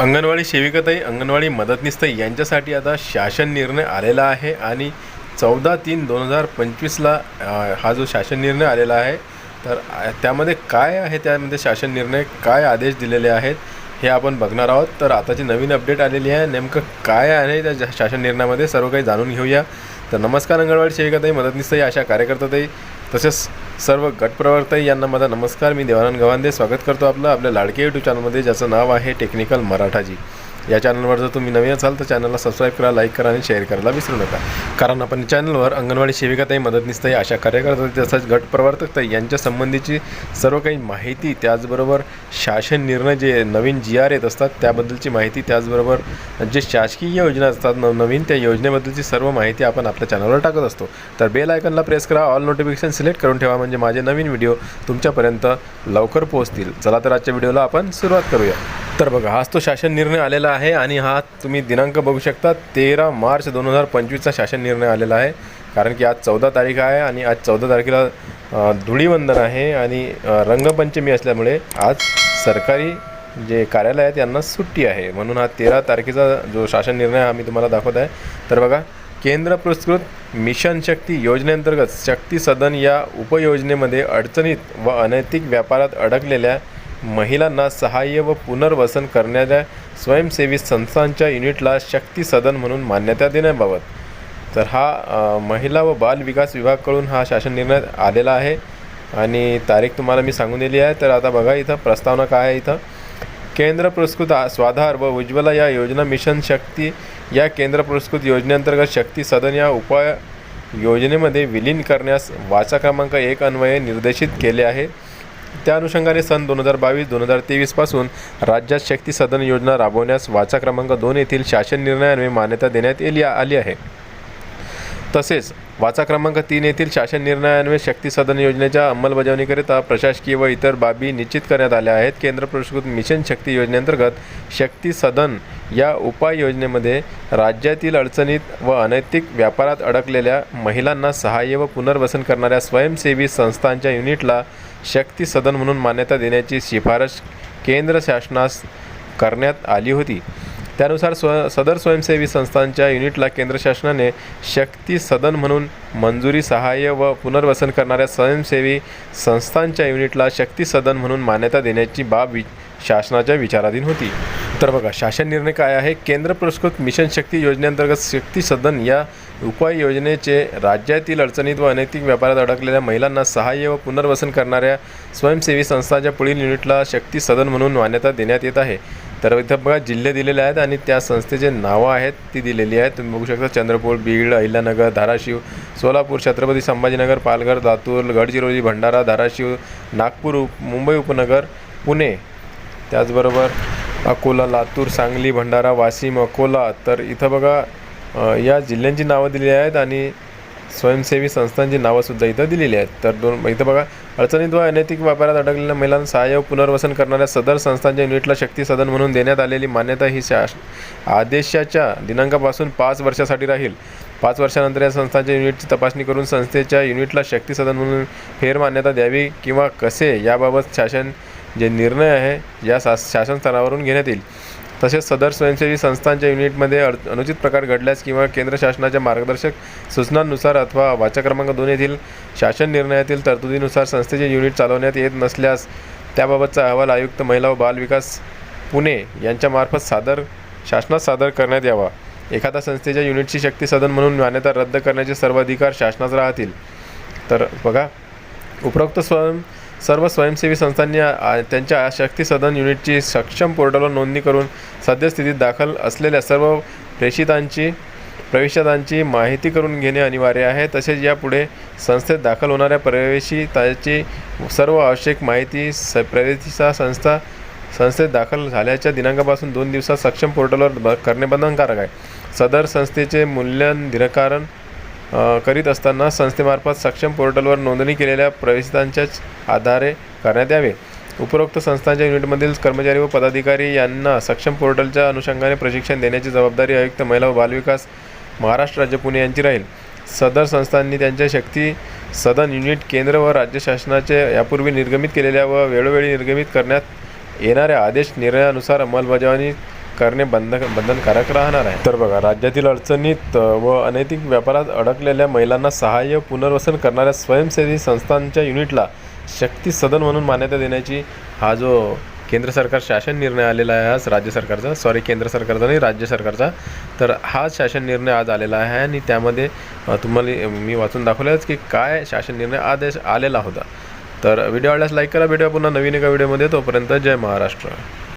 अंगणवाडी सेविकाताई अंगणवाडी मदतनीसताई यांच्यासाठी आता शासन निर्णय आलेला आहे आणि चौदा तीन दोन हजार पंचवीसला हा जो शासन निर्णय आलेला आहे तर त्यामध्ये काय आहे त्यामध्ये शासन निर्णय काय आदेश दिलेले आहेत हे आपण बघणार आहोत. तर आताची नवीन अपडेट आलेली आहे नेमकं काय आहे त्या शासन निर्णयामध्ये सर्व काही जाणून घेऊया. तर नमस्कार अंगणवाडी सेविकाताई मदतनीसताई अशा कार्यकर्ताताई तसेच सर्व गटप्रवर्तक यांना माझा नमस्कार. मी देवानंद गवांदे. स्वागत करतो आपलं आपल्या लाडके यूट्यूब चॅनलमध्ये ज्याचं नाव आहे टेक्निकल मराठाजी. या चॅनलवर जर तुम्ही नवीन असाल तर चॅनलला सबस्क्राईब करा लाईक करा आणि शेअर करायला विसरू नका. कारण आपण चॅनलवर अंगणवाडी सेविकाताई मदतनीसताई अशा कार्यकर्ता तसंच गटप्रवर्तक ताई यांच्या संबंधीची सर्व काही माहिती त्याचबरोबर शासन निर्णय जे नवीन जी आर येत असतात त्याबद्दलची माहिती त्याचबरोबर जे शासकीय योजना असतात नवीन त्या योजनेबद्दलची सर्व माहिती आपण आपल्या चॅनलवर टाकत असतो. तर बेल आयकनला प्रेस करा ऑल नोटिफिकेशन सिलेक्ट करून ठेवा म्हणजे माझे नवीन व्हिडिओ तुमच्यापर्यंत लवकर पोहोचतील. चला तर आजच्या व्हिडिओला आपण सुरुवात करूया. तर बघा हाच तो शासन निर्णय आलेला आहे आणि हा तुम्ही दिनांक बघू शकता तेरा मार्च दोन हजार पंचवीसचा शासन निर्णय आलेला आहे. कारण की आज चौदा तारीख आहे आणि आज चौदा तारखेला धुळीवंदन आहे आणि रंगपंचमी असल्यामुळे आज सरकारी जे कार्यालय आहेत यांना सुट्टी आहे. म्हणून हा तेरा तारखेचा जो शासन निर्णय आम्ही तुम्हाला दाखवत आहे. तर बघा केंद्र पुरस्कृत मिशन शक्ती योजनेअंतर्गत शक्ती सदन या उपयोजनेमध्ये अडचणीत व अनैतिक व्यापारात अडकलेल्या महिलांना सहाय्य व पुनर्वसन करणाऱ्या स्वयंसेवी संस्थांच्या युनिटला शक्ती सदन म्हणून मान्यता देण्याबाबत. तर हा महिला व बाल विकास विभागाकडून हा शासन निर्णय आलेला आहे. आणि तारीख तुम्हाला मी सांगून दिली आहे. तर आता बघा इथं प्रस्तावना काय आहे इथं. केंद्र पुरस्कृत स्वाधार व उज्ज्वला या योजना मिशन शक्ती या केंद्र पुरस्कृत योजनेअंतर्गत शक्ती सदन या उपाय योजनेमध्ये विलीन करण्यास वाचा क्रमांक एक अन्वये निर्देशित केले आहे. त्या अनुषंगाने सन दोन हजार बावीस दोन हजार तेवीसपासून राज्यात शक्ती सदन योजना राबवण्यास वाचा क्रमांक दोन येथील शासन निर्णयाने मान्यता देण्यात येली आली आहे. तसेच वाचा क्रमांक तीन येथील शासन निर्णयान्वये शक्ती सदन योजनेच्या अंमलबजावणीकरिता प्रशासकीय व इतर बाबी निश्चित करण्यात आल्या आहेत. केंद्र पुरस्कृत मिशन शक्ती योजनेअंतर्गत शक्ती सदन या उपाययोजनेमध्ये राज्यातील अडचणीत व अनैतिक व्यापारात अडकलेल्या महिलांना सहाय्य व पुनर्वसन करणाऱ्या स्वयंसेवी संस्थांच्या युनिटला शक्ती सदन म्हणून मान्यता देण्याची शिफारस केंद्र शासनास करण्यात आली होती. त्यानुसार स्व सदर स्वयंसेवी संस्थांच्या युनिटला केंद्र शासनाने शक्ती सदन म्हणून मंजुरी सहाय्य व पुनर्वसन करणाऱ्या स्वयंसेवी संस्थांच्या युनिटला शक्ती सदन म्हणून मान्यता देण्याची बाब वि शासनाच्या विचाराधीन होती. तर बघा शासन निर्णय काय आहे? केंद्र पुरस्कृत मिशन शक्ती योजनेअंतर्गत शक्ती सदन या उपाययोजनेचे राज्यातील अडचणीत व अनैतिक व्यापारात अडकलेल्या महिलांना सहाय्य व पुनर्वसन करणाऱ्या स्वयंसेवी संस्थांच्या पुढील युनिटला शक्ती सदन म्हणून मान्यता देण्यात येत आहे. तर इथं बघा जिल्हे दिलेले आहेत आणि त्या संस्थेचे नावं आहेत ती दिलेली आहेत. तुम्ही बघू शकता चंद्रपूर बीड अहिल्यानगर धाराशिव सोलापूर छत्रपती संभाजीनगर पालघर लातूर गडचिरोली भंडारा धाराशिव नागपूर उप मुंबई उपनगर पुणे. त्याचबरोबर अकोला लातूर सांगली भंडारा वाशिम अकोला. तर इथं बघा या जिल्ह्यांची नावं दिलेली आहेत आणि स्वयंसेवी संस्थांची नावंसुद्धा इथं दिलेली आहेत. तर दोन इथं बघा अडचणीत व अनैतिक व्यापारात अडकलेल्या महिलांना सहाय्य व पुनर्वसन करणाऱ्या सदर संस्थांच्या युनिटला शक्ती सदन म्हणून देण्यात आलेली मान्यता ही शास आदेशाच्या दिनांकापासून पाच वर्षासाठी राहील. पाच वर्षानंतर या संस्थांच्या युनिटची तपासणी करून संस्थेच्या युनिटला शक्ती सदन म्हणून फेरमान्यता द्यावी किंवा कसे याबाबत शासन जे निर्णय आहे या शा शासन स्तरावरून घेण्यात येईल. तसेच सदर स्वयंसेवी संस्थांच्या युनिटमध्ये अड अनुचित प्रकार घडल्यास किंवा केंद्र शासनाच्या मार्गदर्शक सूचनांनुसार अथवा वाचा क्रमांक दोन येथील शासन निर्णयातील तरतुदीनुसार संस्थेचे युनिट चालवण्यात येत नसल्यास त्याबाबतचा अहवाल आयुक्त महिला व बाल विकास पुणे यांच्यामार्फत सादर शासनात सादर करण्यात यावा. एखाद्या संस्थेच्या युनिटची शक्ती सदन म्हणून मान्यता रद्द करण्याचे सर्व अधिकार शासनात राहतील. तर बघा उपरोक्त स्वयं सर्व स्वयंसेवी संस्थांनी त्यांच्या शक्ती सदन युनिटची सक्षम पोर्टलवर नोंदणी करून सद्यस्थितीत दाखल असलेल्या सर्व प्रेषितांची प्रवेशांची माहिती करून घेणे अनिवार्य आहे. तसेच यापुढे संस्थेत दाखल होणाऱ्या प्रवेशिताची सर्व आवश्यक माहिती स प्रवेशिता संस्था संस्थेत दाखल झाल्याच्या दिनांकापासून दोन दिवसात सक्षम पोर्टलवर ब करणे बंधनकारक आहे. सदर संस्थेचे मूल्यन निराकरण करीत असताना संस्थेमार्फत सक्षम पोर्टलवर नोंदणी केलेल्या प्रवेशितांच्याच आधारे करण्यात यावे. उपरोक्त संस्थांच्या युनिटमधील कर्मचारी व पदाधिकारी यांना सक्षम पोर्टलच्या अनुषंगाने प्रशिक्षण देण्याची जबाबदारी आयुक्त महिला व बालविकास महाराष्ट्र राज्य पुणे यांची राहील. सदर संस्थांनी त्यांच्या शक्ती सदन युनिट केंद्र व राज्य शासनाचे यापूर्वी निर्गमित केलेल्या व वेळोवेळी निर्गमित करण्यात येणाऱ्या आदेश निर्णयानुसार अंमलबजावणी करणे बंध बंधनकारक राहणार आहे. तर बघा राज्यातील अडचणीत व अनैतिक व्यापारात अडकलेल्या महिलांना सहाय्य पुनर्वसन करणाऱ्या स्वयंसेवी संस्थांच्या युनिटला शक्ती सदन म्हणून मान्यता देण्याची हा जो केंद्र सरकार शासन निर्णय आलेला आहे आज राज्य सरकारचा सॉरी केंद्र सरकारचा नाही राज्य सरकारचा. तर हा शासन निर्णय आज आलेला आहे आणि त्यामध्ये तुम्हाला मी वाचून दाखवलंच की काय शासन निर्णय आदेश आलेला होता. तर व्हिडिओ आवडल्यास लाईक करा व्हिडिओ पुन्हा नवीन एका व्हिडिओमध्ये. तोपर्यंत जय महाराष्ट्र.